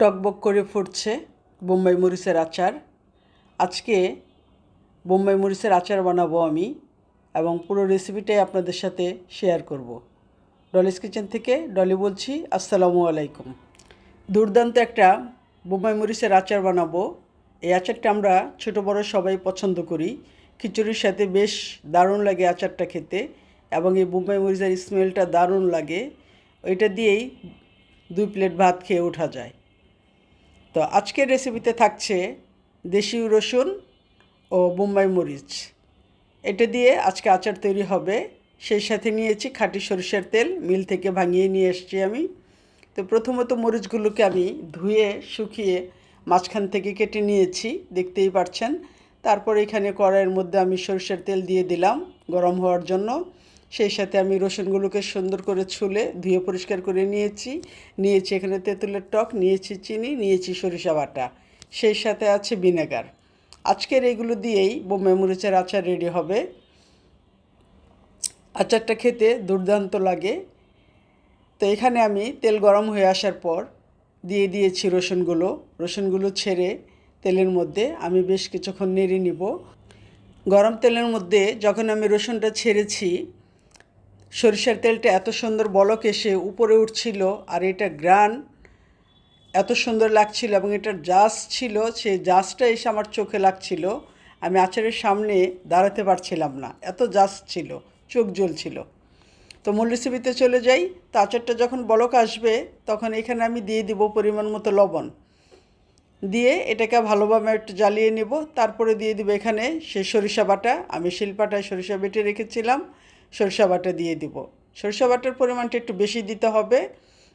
টকবক করে ফুটছে বোম্বাই মরিচের আচার। আজকে বোম্বাই মরিচের আচার বানাবো আমি এবং পুরো রেসিপিটাই আপনাদের সাথে শেয়ার করব। ডলিস কিচেন থেকে ডলি বলছি, আসসালামু আলাইকুম। দুর্দান্ত একটা বোম্বাই মরিচের আচার বানাবো। এই আচারটা আমরা ছোটো বড় সবাই পছন্দ করি। খিচুড়ির সাথে বেশ দারুণ লাগে আচারটা খেতে এবং এই বোম্বাই মরিচের স্মেলটা দারুণ লাগে। ওইটা দিয়েই দুই প্লেট ভাত খেয়ে ওঠা যায়। তো আজকের রেসিপিতে থাকছে দেশি রসুন ও বোম্বাই মরিচ। এটা দিয়ে আজকে আচার তৈরি হবে। সেই সাথে নিয়েছি খাঁটি সরিষার তেল, মিল থেকে ভাঙিয়ে নিয়ে এসেছি আমি। তো প্রথমত মরিচগুলোকে আমি ধুয়ে, শুকিয়ে মাঝখান থেকে কেটে নিয়েছি, দেখতেই পাচ্ছেন তারপর এখানে কড়াইয়ের মধ্যে আমি সরিষার তেল দিয়ে দিলাম গরম হওয়ার জন্য। সেই সাথে আমি রসুনগুলোকে সুন্দর করে ছুলে ধুয়ে পরিষ্কার করে নিয়েছি। নিয়েছি এখানে তেঁতুলের টক, নিয়েছি চিনি, নিয়েছি সরিষা বাটা। সেই সাথে আছে ভিনেগার। আজকের এগুলো দিয়েই বোম্বাই মরিচের আচার রেডি হবে। আচারটা খেতে দুর্দান্ত লাগে। তো এখানে আমি তেল গরম হয়ে আসার পর দিয়ে দিয়েছি রসুনগুলো। রসুনগুলো ছেড়ে তেলের মধ্যে আমি বেশ কিছুক্ষণ নেড়ে নিব। গরম তেলের মধ্যে যখন আমি রসুনটা ছেড়েছি সরিষার তেলটা এত সুন্দর বলক এসে উপরে উঠছিল আর এটা গ্রান এত সুন্দর লাগছিল এবং এটার জাস ছিল, সেই জাসটা এসে আমার চোখে লাগছিল। আমি আচারের সামনে দাঁড়াতে পারছিলাম না। এত জাস ছিল, চোখ জ্বলছিল। তো মূল রেসিপিতে চলে যাই। তো আচারটা যখন বলক আসবে, তখন এখানে আমি দিয়ে দিব পরিমাণ মতো লবণ। দিয়ে এটাকে ভালোভাবে একটু জ্বালিয়ে নেব। তারপরে দিয়ে দিব এখানে সে সরিষা বাটা। আমি শিলপাটায় সরিষা বেটে রেখেছিলাম। সরিষা বাটা দিয়ে দিব। সরিষা বাটার পরিমাণটা একটু বেশি দিতে হবে।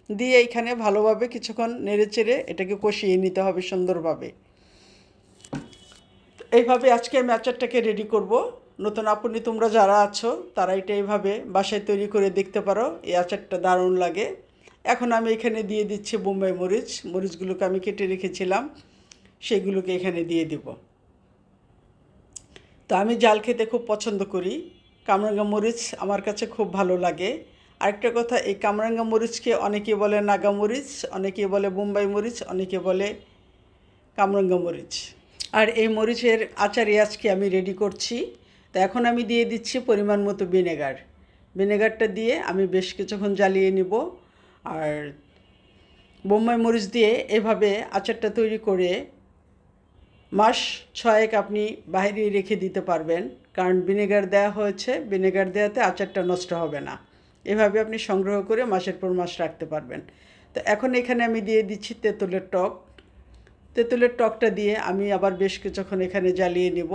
দিয়ে এখানে ভালোভাবে কিছুক্ষণ নেড়ে চেড়ে এটাকে কষিয়ে নিতে হবে সুন্দরভাবে। এইভাবে আজকে আমি আচারটাকে রেডি করব। নতুন আপনি তোমরা যারা আছো, তারা এটা এইভাবে বাসায় তৈরি করে দেখতে পারো। এই আচারটা দারুণ লাগে। এখন আমি এখানে দিয়ে দিচ্ছি বোম্বাই মরিচ। মরিচগুলোকে আমি কেটে রেখেছিলাম। সেগুলোকে এখানে দিয়ে দিব। তো আমি জাল খেতে খুব পছন্দ করি। কামরাঙ্গা মরিচ আমার কাছে খুব ভালো লাগে। আরেকটা কথা, এই কামরাঙ্গা মরিচকে অনেকে বলে নাগা মরিচ অনেকে বলে বোম্বাই মরিচ, অনেকে বলে কামরাঙ্গা মরিচ। আর এই মরিচের আচারে আজকে আমি রেডি করছি। তো এখন আমি দিয়ে দিচ্ছি পরিমাণ মতো ভিনেগার। ভিনেগারটা দিয়ে আমি বেশ কিছুক্ষণ জ্বালিয়ে নিব। আর বোম্বাই মরিচ দিয়ে এভাবে আচারটা তৈরি করে মাস ছয়েক আপনি বাইরে রেখে দিতে পারবেন, কারণ ভিনেগার দেওয়া হয়েছে, ভিনেগার দেওয়াতে আচারটা নষ্ট হবে না। এভাবে আপনি সংগ্রহ করে মাসের পর মাস রাখতে পারবেন। তো এখন এখানে আমি দিয়ে দিচ্ছি তেঁতুলের টক। তেঁতুলের টকটা দিয়ে আমি আবার বেশ কিছুক্ষণ এখানে জ্বালিয়ে নেব।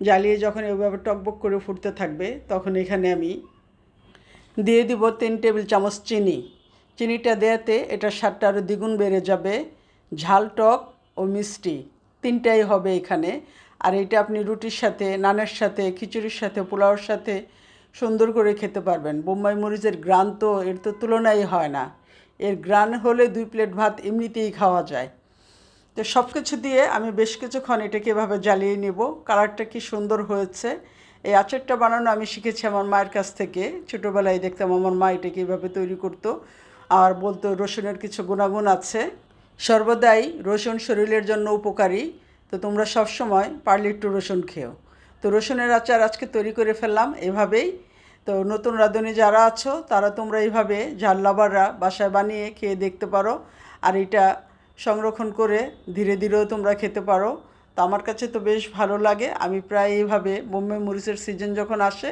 জ্বালিয়ে যখন এভাবে টকবক করে ফুটতে থাকবে, তখন এখানে আমি দিয়ে দিব তিন টেবিল চামচ চিনি। চিনিটা দেওয়াতে এটা স্বাদটা আরও দ্বিগুণ বেড়ে যাবে। ঝাল টক ও মিষ্টি, তিনটাই হবে এখানে। আর এটা আপনি রুটির সাথে, নানের সাথে, খিচুড়ির সাথে, পোলাওর সাথে সুন্দর করে খেতে পারবেন। বোম্বাই মরিচের গ্রান তো এর তো তুলনাই হয় না। এর গ্রান হলে দুই প্লেট ভাত এমনিতেই খাওয়া যায়। তো সব কিছু দিয়ে আমি বেশ কিছুক্ষণ এটাকে এভাবে জ্বালিয়ে নেব। কালারটা কি সুন্দর হয়েছে। এই আচারটা বানানো আমি শিখেছি আমার মায়ের কাছ থেকে। ছোটোবেলায় দেখতাম আমার মা এটাকে এভাবে তৈরি করতো। আর বলতো রসুনের কিছু গুণাগুণ আছে। সর্বদাই রসুন শরীরের জন্য উপকারী। তো তোমরা সব সময় পারলে একটু রসুন খেও। তো রসুনের আচার আজকে তৈরি করে ফেললাম এভাবেই। তো নতুন রাঁধুনি যারা আছো, তারা তোমরা এইভাবে ঝাল লাভাররা বাসায় বানিয়ে খেয়ে দেখতে পারো। আর এটা সংরক্ষণ করে ধীরে ধীরেও তোমরা খেতে পারো। তো আমার কাছে তো বেশ ভালো লাগে। আমি প্রায় এইভাবে বোম্বে মরিচের সিজন যখন আসে,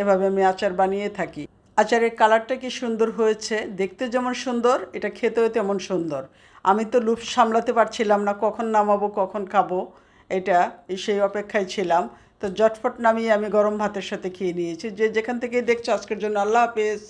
এভাবে আমি আচার বানিয়ে থাকি। আচারের কালারটা কি সুন্দর হয়েছে? দেখতে যেমন সুন্দর, এটা খেতেও তেমন সুন্দর। আমি তো লুপ সামলাতে পারছিলাম না, কখন নামাবো, কখন খাব, এটা সেই অপেক্ষায় ছিলাম। তো জটফট নামিয়ে আমি গরম ভাতের সাথে খেয়ে নিয়েছি। যে যেখান থেকে দেখছ, আজকের জন্য আল্লাহ হাফেজ।